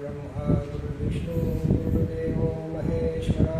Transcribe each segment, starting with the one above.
गुरुब्रह्मा गुरुविष्णू गुरुदेवो महेश्वरा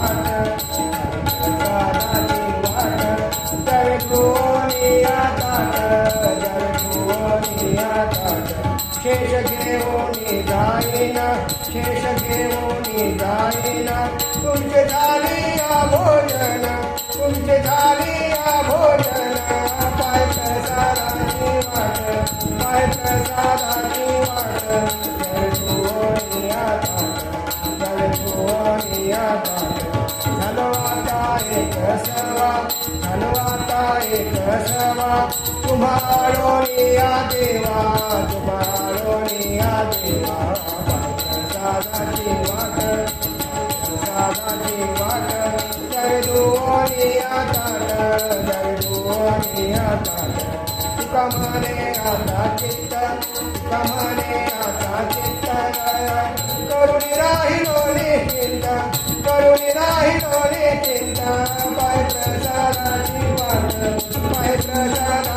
शेष घेऊनी जाईना शेष देवो जाईना तुमचे झाली या भोजन तुमचे झाली या भोजन पाय प्रसादाची वाट पाय प्रसादाची वाट जय भुवनिया जय भुवनिया माता एक सवा तुम्हारो निया देवा तुम्हारो निया देवा साधाची वाट साधाची वाट जर दुओ निया ताट जर दुओ निया ताट कमाने आता चित्त कमाने आता चित्त. करुणी राही डोळे चिंता करुणी राही डोळे चिंता पाय प्रसादाची वाट पाय प्रसाद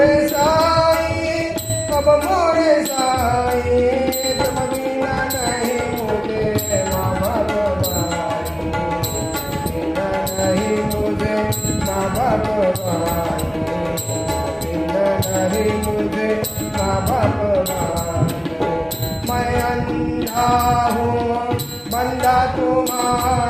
मोरे साए कब मोरे साए तुम बिना नहीं मुझे मामा बिना नहीं मुझे मामा बिना नहीं मुझे मामा मैं अंधा हूँ बंदा तुम्हारा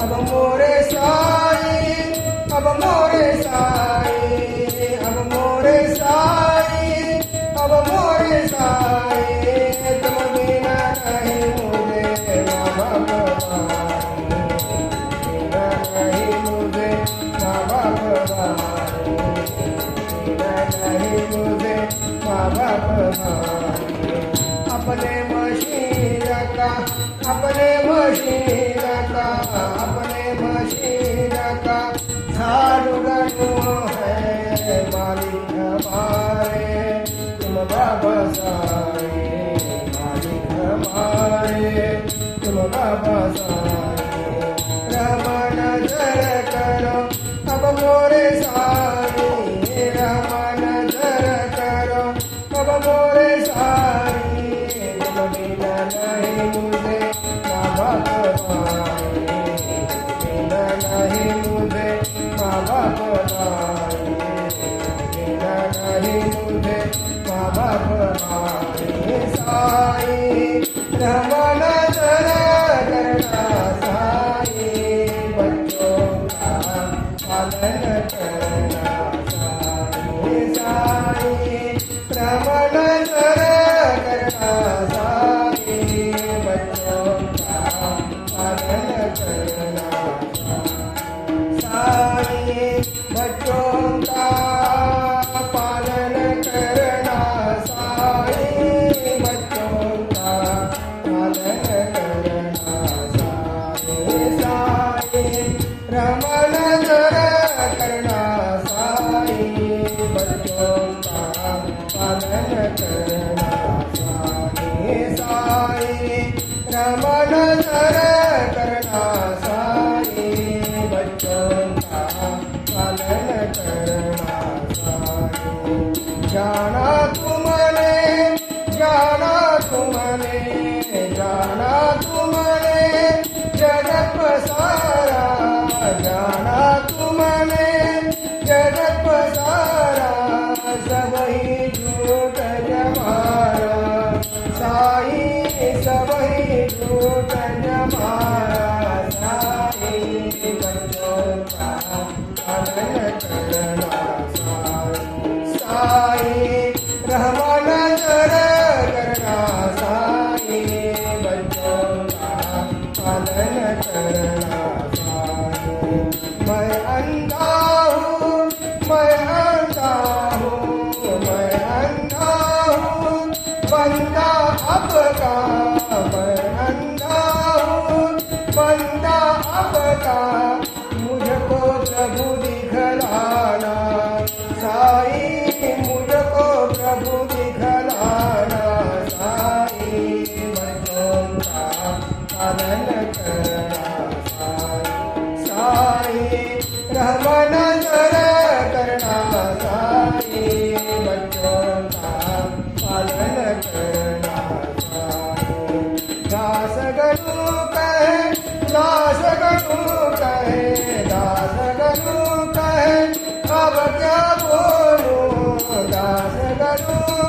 Abamore Sai, बसारे मालिक मारे तुला बसारे Yeah. Namah Hare Guru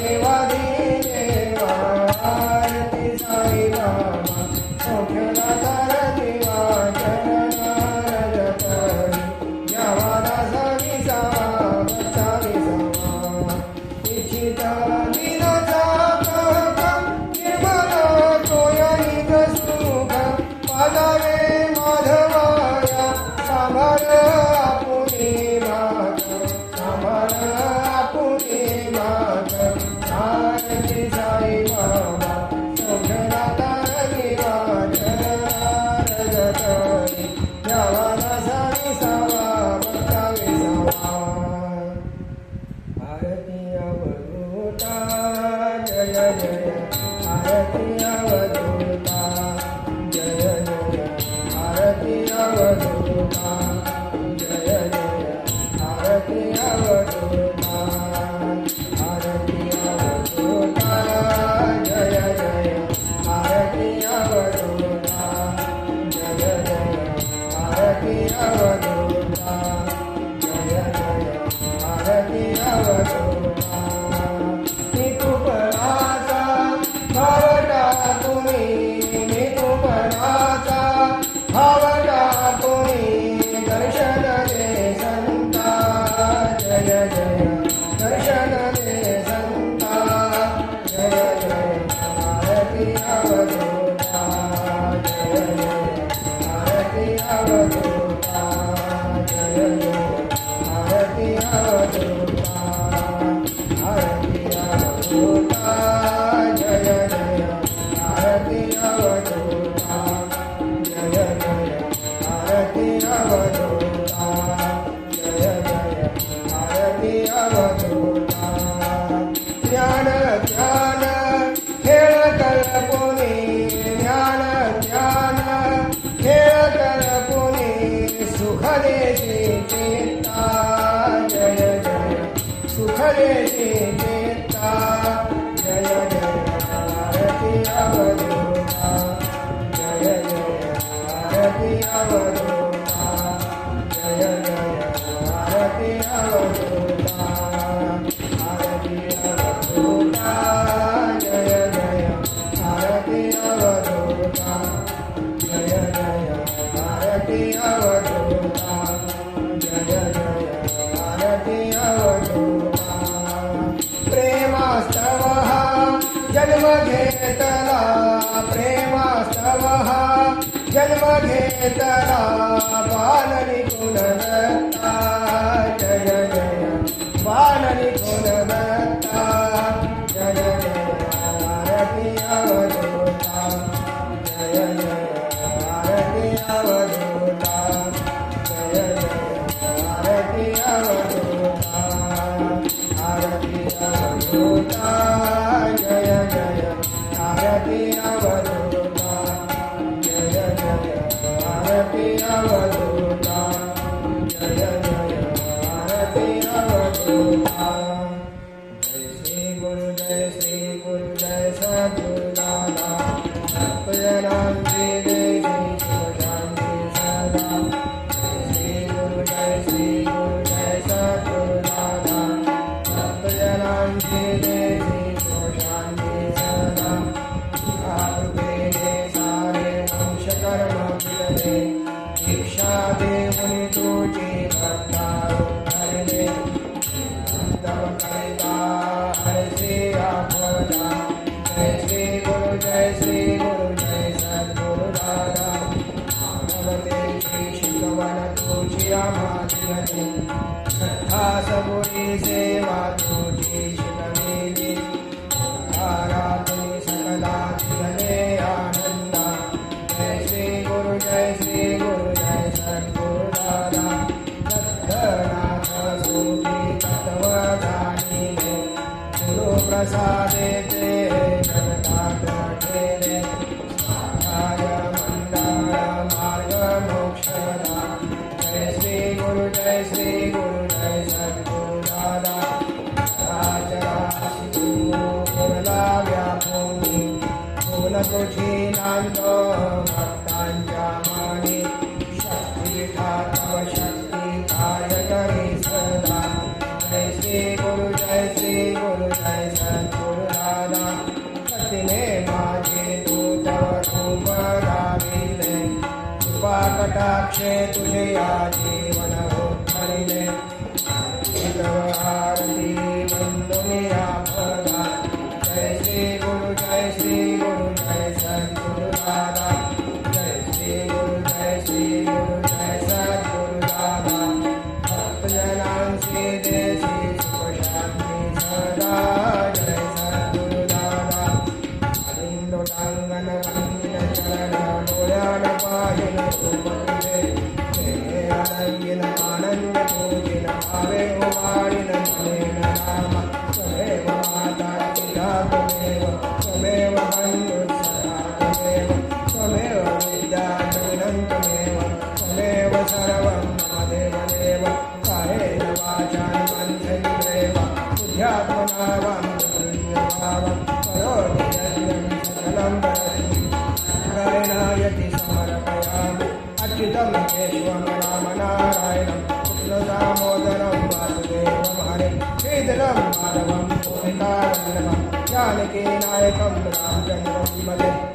Amen. घेतला बालनी Hare Hare oh, सगुणी सेवा तुझी शिकलेली आराधने सकला तिले आनंदा। जय श्री गुरु जय श्री गुरु जय सद्गुरुदा दत्तनाथ सुखी तत्व जाणीले गुरु प्रसादे कटाक्षे तुझे या जीवन सर्वं मदेव देव कायेन वाचां मन्त्रैरेव बुद्ध्यात्मनावं पुण्यभावं करोति यज्ञं सकलं नारायणायति समर्पयामि अर्चितं केशवं रामनारायणं कृष्णदामोदरं वासुदेवं हरे श्रीधरं माधवं भूमिकारं जानकी नायकं रामचन्द्रं मदे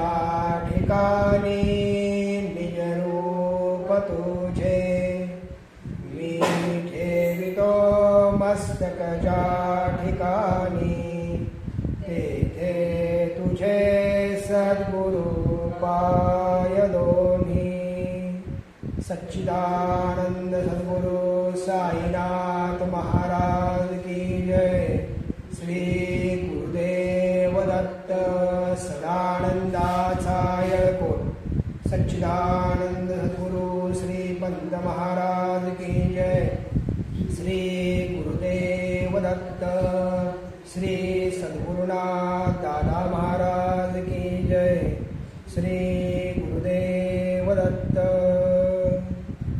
या ठिकाणी निजरूप तुझे. मी ठेवितो मस्तकच्या ठिकाणी तेथे तुझे सद्गुरु पाय दोन्ही. सच्चिदानंद सद्गुरु साईना